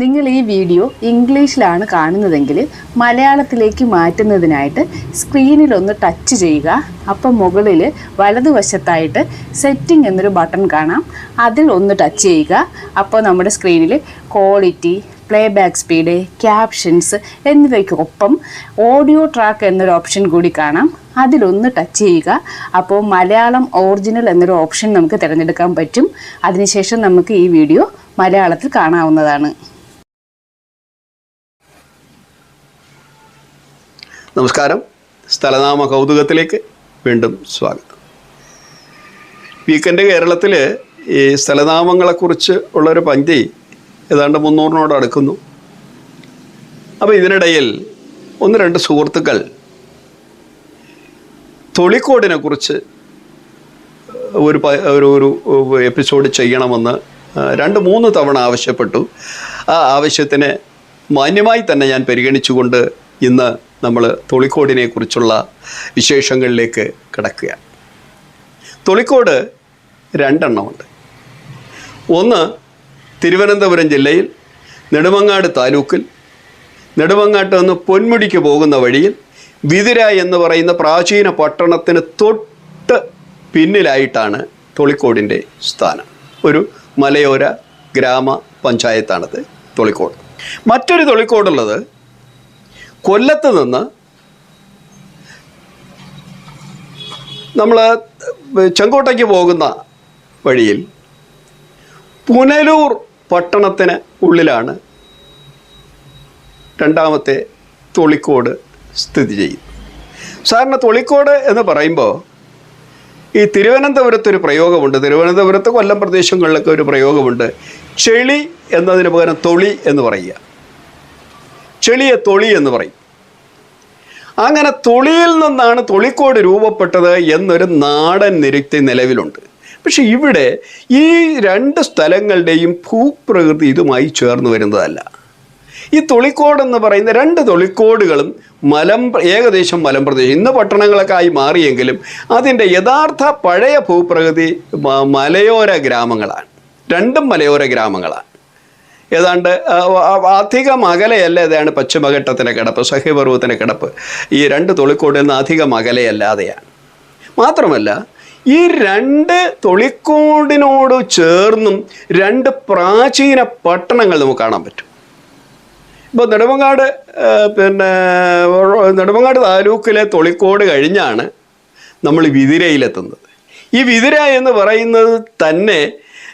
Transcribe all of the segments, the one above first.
നിങ്ങൾ ഈ വീഡിയോ ഇംഗ്ലീഷിലാണ് കാണുന്നതെങ്കിൽ മലയാളത്തിലേക്ക് മാറ്റുന്നതിനായിട്ട് സ്ക്രീനിൽ ഒന്ന് ടച്ച് ചെയ്യുക. അപ്പം മുകളിൽ വലതുവശത്തായിട്ട് സെറ്റിംഗ് എന്നൊരു ബട്ടൺ കാണാം. അതിൽ ഒന്ന് ടച്ച് ചെയ്യുക. അപ്പോൾ നമ്മുടെ സ്ക്രീനിൽ quality playback speed captions എന്നിവയ്ക്കൊപ്പം ഓഡിയോ ട്രാക്ക് എന്നൊരു ഓപ്ഷൻ കൂടി കാണാം. അതിലൊന്ന് ടച്ച് ചെയ്യുക. അപ്പോൾ മലയാളം ഒറിജിനൽ എന്നൊരു ഓപ്ഷൻ നമുക്ക് തിരഞ്ഞെടുക്കാൻ പറ്റും. അതിനുശേഷം നമുക്ക് ഈ വീഡിയോ മലയാളത്തിൽ കാണാവുന്നതാണ്. നമസ്കാരം. സ്ഥലനാമ കൗതുകത്തിലേക്ക് വീണ്ടും സ്വാഗതം. വീക്കെൻഡ് കേരളത്തിൽ ഈ സ്ഥലനാമങ്ങളെക്കുറിച്ച് ഉള്ളൊരു പങ്ക്തി ഏതാണ്ട് മുന്നൂറിനോട് അടുക്കുന്നു. അപ്പോൾ ഇതിനിടയിൽ ഒന്ന് രണ്ട് സുഹൃത്തുക്കൾ തൊളിക്കോടിനെ കുറിച്ച് ഒരു ഒരു ഒരു എപ്പിസോഡ് ചെയ്യണമെന്ന് രണ്ട് മൂന്ന് തവണ ആവശ്യപ്പെട്ടു. ആ ആവശ്യത്തിന് മാന്യമായി തന്നെ ഞാൻ പരിഗണിച്ചുകൊണ്ട് ഇന്ന് നമ്മൾ തൊളിക്കോടിനെ കുറിച്ചുള്ള വിശേഷങ്ങളിലേക്ക് കിടക്കുക തൊളിക്കോട് രണ്ടെണ്ണമുണ്ട്. ഒന്ന് തിരുവനന്തപുരം ജില്ലയിൽ നെടുമങ്ങാട് താലൂക്കിൽ നെടുമങ്ങാട്ട് നിന്ന് പൊന്മുടിക്ക് പോകുന്ന വഴിയിൽ വിതിര എന്ന് പറയുന്ന പ്രാചീന പട്ടണത്തിന് തൊട്ട് പിന്നിലായിട്ടാണ് തൊളിക്കോടിന്റെ സ്ഥാനം. ഒരു മലയോര ഗ്രാമ പഞ്ചായത്താണത് തൊളിക്കോട്. മറ്റൊരു തൊളിക്കോടുള്ളത് കൊല്ലത്ത് നിന്ന് നമ്മൾ ചെങ്കോട്ടയ്ക്ക് പോകുന്ന വഴിയിൽ പുനലൂർ പട്ടണത്തിന് ഉള്ളിലാണ് രണ്ടാമത്തെ തൊളിക്കോട് സ്ഥിതി ചെയ്യുന്നത്. സാറിന് തൊളിക്കോട് എന്ന് പറയുമ്പോൾ ഈ തിരുവനന്തപുരത്തൊരു പ്രയോഗമുണ്ട്. തിരുവനന്തപുരത്ത് കൊല്ലം പ്രദേശങ്ങളിലൊക്കെ ഒരു പ്രയോഗമുണ്ട്. ചെളി എന്നതിന് പകരം തൊളി എന്ന് പറയുക. ചെളിയെ തൊളി എന്ന് പറയും. അങ്ങനെ തൊളിയിൽ നിന്നാണ് തൊളിക്കോട് രൂപപ്പെട്ടത് എന്നൊരു നാടൻ നിരുക്തി നിലവിലുണ്ട്. പക്ഷെ ഇവിടെ ഈ രണ്ട് സ്ഥലങ്ങളുടെയും ഭൂപ്രകൃതി ഇതുമായി ചേർന്ന് വരുന്നതല്ല. ഈ തൊളിക്കോട് എന്ന് പറയുന്ന രണ്ട് തൊളിക്കോടുകളും മലം ഏകദേശം മലമ്പ്രദേശം ഇന്ന് പട്ടണങ്ങളൊക്കെ ആയി മാറിയെങ്കിലും അതിന്റെ യഥാർത്ഥ പഴയ ഭൂപ്രകൃതി മലയോര ഗ്രാമങ്ങളാണ്. രണ്ടും മലയോര ഗ്രാമങ്ങളാണ്. ഏതാണ്ട് അധികം അകലെയല്ല ഏതാണ് പശ്ചിമഘട്ടത്തിന്റെ കിടപ്പ് സഹ്യപർവത്തിന്റെ കിടപ്പ്. ഈ രണ്ട് തൊളിക്കോടിൽ നിന്ന് അധികം അകലെയല്ലാതെയാണ് മാത്രമല്ല ഈ രണ്ട് തൊളിക്കോടിനോട് ചേർന്നും രണ്ട് പ്രാചീന പട്ടണങ്ങൾ നമുക്ക് കാണാൻ പറ്റും. ഇപ്പോൾ നെടുമങ്ങാട് പിന്നെ നെടുമങ്ങാട് താലൂക്കിലെ തൊളിക്കോട് കഴിഞ്ഞാണ് നമ്മൾ വിതിരയിലെത്തുന്നത്. ഈ വിതിര എന്ന് പറയുന്നത് തന്നെ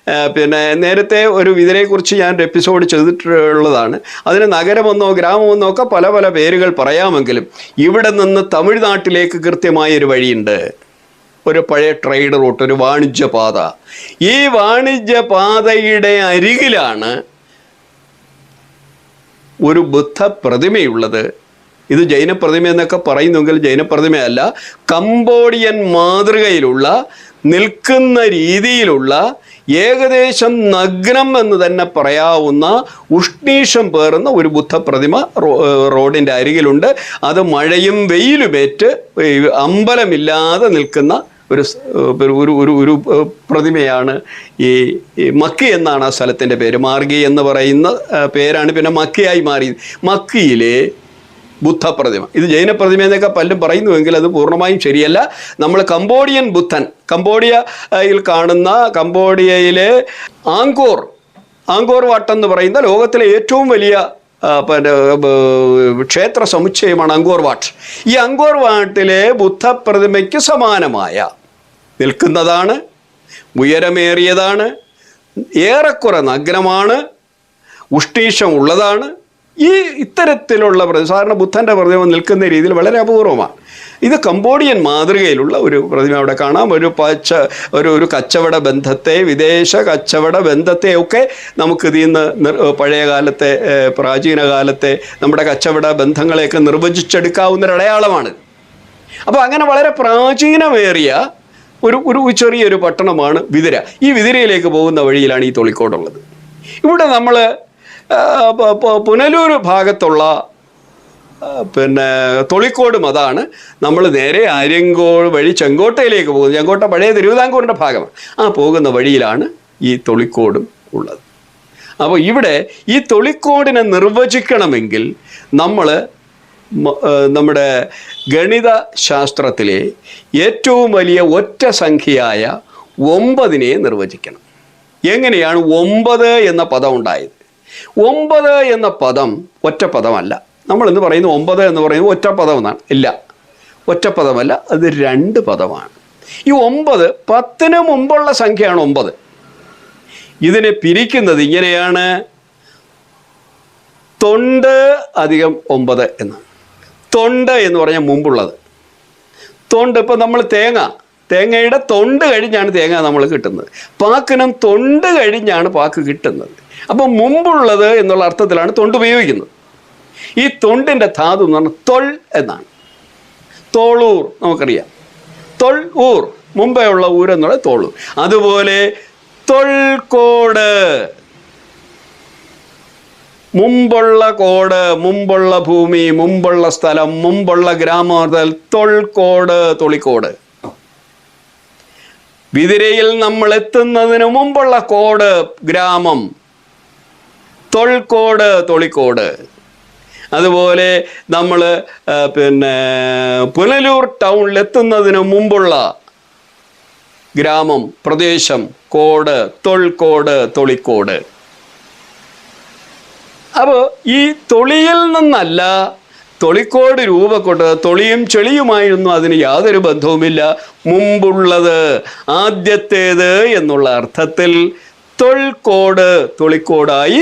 പിന്നെ നേരത്തെ ഒരു ഇതിനെക്കുറിച്ച് ഞാൻ ഒരു എപ്പിസോഡ് ചെയ്തിട്ടുള്ളതാണ്. അതിന് നഗരമെന്നോ ഗ്രാമമെന്നോ ഒക്കെ പല പല പേരുകൾ പറയാമെങ്കിലും ഇവിടെ നിന്ന് തമിഴ്നാട്ടിലേക്ക് കൃത്യമായ ഒരു വഴിയുണ്ട്. ഒരു പഴയ ട്രേഡ് റൂട്ട് ഒരു വാണിജ്യ പാത. ഈ വാണിജ്യ വാണിജ്യപാതയുടെ അരികിലാണ് ഒരു ബുദ്ധ പ്രതിമയുള്ളത് ഇത് ജൈന പ്രതിമ എന്നൊക്കെ പറയുന്നെങ്കിൽ ജൈന പ്രതിമയല്ല കംബോഡിയൻ മാതൃകയിലുള്ള നിൽക്കുന്ന രീതിയിലുള്ള ഏകദേശം നഗ്നം എന്ന് തന്നെ പറയാവുന്ന ഉഷ്ണീഷം പേറുന്ന ഒരു ബുദ്ധപ്രതിമ റോഡിന്റെ അരികിലുണ്ട്. അത് മഴയും വെയിലുമേറ്റ് അമ്പലമില്ലാതെ നിൽക്കുന്ന ഒരു ഒരു ഒരു ഒരു പ്രതിമയാണ് ഈ മക്കി എന്നാണ് ആ സ്ഥലത്തിന്റെ പേര്. മാർഗി എന്ന് പറയുന്ന പേരാണ് പിന്നെ മക്കിയായി മാറിയത്. മക്കിയിലെ ബുദ്ധ പ്രതിമ ഇത് ജൈന പ്രതിമ എന്നൊക്കെ പലരും പറയുന്നുവെങ്കിൽ അത് പൂർണമായും ശരിയല്ല. നമ്മൾ കംബോഡിയൻ ബുദ്ധൻ. കംബോഡിയയിൽ കാണുന്ന കംബോഡിയയിലെ ആങ്കോർ. ആങ്കോർ വാട്ട് എന്ന് പറയുന്ന ലോകത്തിലെ ഏറ്റവും വലിയ പിന്നെ ക്ഷേത്ര സമുച്ചയമാണ് അങ്കോർ വാട്ട്. ഈ അങ്കോർ വാട്ടിലെ ബുദ്ധ പ്രതിമയ്ക്ക് സമാനമായ നിൽക്കുന്നതാണ് ഉയരമേറിയതാണ് ഏറെക്കുറെ നഗ്നമാണ് ഉഷ്ണീഷം ഉള്ളതാണ് ഈ ഇത്തരത്തിലുള്ള സാധാരണ ബുദ്ധന്റെ പ്രതിമ നിൽക്കുന്ന രീതിയിൽ വളരെ അപൂർവമാണ്. ഇത് കംബോഡിയൻ മാതൃകയിലുള്ള ഒരു പ്രതിമ അവിടെ കാണാം. ഒരു പച്ച ഒരു ഒരു കച്ചവട ബന്ധത്തെ വിദേശ കച്ചവട ബന്ധത്തെ ഒക്കെ നമുക്ക് ഇതിൽ നിന്ന് പഴയ കാലത്തെ പ്രാചീന കാലത്തെ നമ്മുടെ കച്ചവട ബന്ധങ്ങളെയൊക്കെ നിർവചിച്ചെടുക്കാവുന്ന ഒരു അടയാളമാണ്. അപ്പോൾ അങ്ങനെ വളരെ പ്രാചീനമേറിയ ഒരു ഒരു ചെറിയൊരു പട്ടണമാണ് വിതിര. ഈ വിതിരയിലേക്ക് പോകുന്ന വഴിയിലാണ് ഈ തൊളിക്കോടുള്ളത്. ഇവിടെ നമ്മൾ പുനലൂർ ഭാഗത്തുള്ള പിന്നെ തൊളിക്കോടും അതാണ്. നമ്മൾ നേരെ ആര്യങ്കോട് വഴി ചെങ്കോട്ടയിലേക്ക് പോകുന്നത് ചെങ്കോട്ട പഴയ തിരുവിതാംകൂറിന്റെ ഭാഗമാണ്. ആ പോകുന്ന വഴിയിലാണ് ഈ തൊളിക്കോടും ഉള്ളത്. അപ്പോൾ ഇവിടെ ഈ തൊളിക്കോടിനെ നിർവചിക്കണമെങ്കിൽ നമ്മൾ നമ്മുടെ ഗണിത ശാസ്ത്രത്തിലെ ഏറ്റവും വലിയ ഒറ്റ സംഖ്യയായ ഒമ്പതിനെ നിർവചിക്കണം. എങ്ങനെയാണ് ഒമ്പത് എന്ന പദം ഉണ്ടായത്? ഒമ്പത് എന്ന പദം ഒറ്റ പദമല്ല. നമ്മൾ ഇന്ന് പറയുന്ന? ഒമ്പത് എന്ന് പറയുന്നത് ഒറ്റ പദം എന്നാണ് ഇല്ല. ഒറ്റ പദമല്ല അത് രണ്ട് പദമാണ്. ഈ ഒമ്പത് പത്തിന് മുമ്പുള്ള സംഖ്യയാണ് ഒമ്പത്. ഇതിനെ പിരിക്കുന്നത് ഇങ്ങനെയാണ്. തൊണ്ട് അധികം ഒമ്പത് എന്ന്. തൊണ്ട് എന്ന് പറഞ്ഞാൽ മുമ്പുള്ളത്. തൊണ്ട് ഇപ്പം നമ്മൾ തേങ്ങ. തേങ്ങയുടെ തൊണ്ട് കഴിഞ്ഞാണ് തേങ്ങ നമ്മൾ കിട്ടുന്നത്. പാക്കിനും തൊണ്ട് കഴിഞ്ഞാണ് പാക്ക് കിട്ടുന്നത്. അപ്പം മുമ്പുള്ളത് എന്നുള്ള അർത്ഥത്തിലാണ് തൊണ്ട് ഉപയോഗിക്കുന്നത്. ഈ തൊണ്ടിന്റെ ധാതു എന്ന് പറഞ്ഞാൽ തൊൾ എന്നാണ്. തോളൂർ നമുക്കറിയാം. തൊൾ ഊർ. മുമ്പേ ഉള്ള ഊർ എന്നുള്ളത് തോളൂർ. അതുപോലെ തൊൾക്കോട് മുമ്പുള്ള കോട് മുമ്പുള്ള ഭൂമി മുമ്പുള്ള സ്ഥലം മുമ്പുള്ള ഗ്രാമത്തിൽ തൊൾക്കോട് തൊളിക്കോട്. വിതിരയിൽ നമ്മൾ എത്തുന്നതിന് മുമ്പുള്ള കോട് ഗ്രാമം. തൊൾക്കോട് തൊളിക്കോട്. അതുപോലെ നമ്മൾ പിന്നെ പുനലൂർ ടൗണിൽ എത്തുന്നതിന് മുമ്പുള്ള ഗ്രാമം പ്രദേശം കോട് തൊൾക്കോട് തൊളിക്കോട്. അപ്പോൾ ഈ തൊളിയിൽ നിന്നല്ല തൊളിക്കോട് രൂപക്കൊണ്ട് തൊളിയും ചെളിയുമായിരുന്നു അതിന് യാതൊരു ബന്ധവുമില്ല. മുമ്പുള്ളത് ആദ്യത്തേത് എന്നുള്ള അർത്ഥത്തിൽ തൊൾക്കോട് തൊളിക്കോടായി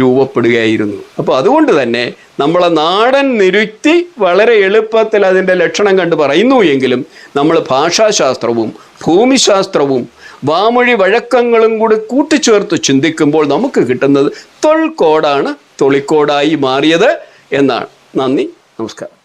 രൂപപ്പെടുകയായിരുന്നു. അപ്പോൾ അതുകൊണ്ട് തന്നെ നമ്മളെ നാടൻ നിരുക്തി വളരെ എളുപ്പത്തിൽ അതിന്റെ ലക്ഷണം കണ്ട് പറയുന്നു എങ്കിലും നമ്മൾ ഭാഷാശാസ്ത്രവും ഭൂമിശാസ്ത്രവും വാമൊഴി വഴക്കങ്ങളും കൂടി കൂട്ടിച്ചേർത്ത് ചിന്തിക്കുമ്പോൾ നമുക്ക് കിട്ടുന്നത് തൊൾക്കോടാണ് തൊളിക്കോടായി മാറിയത് എന്നാണ്. നന്ദി നമസ്കാരം.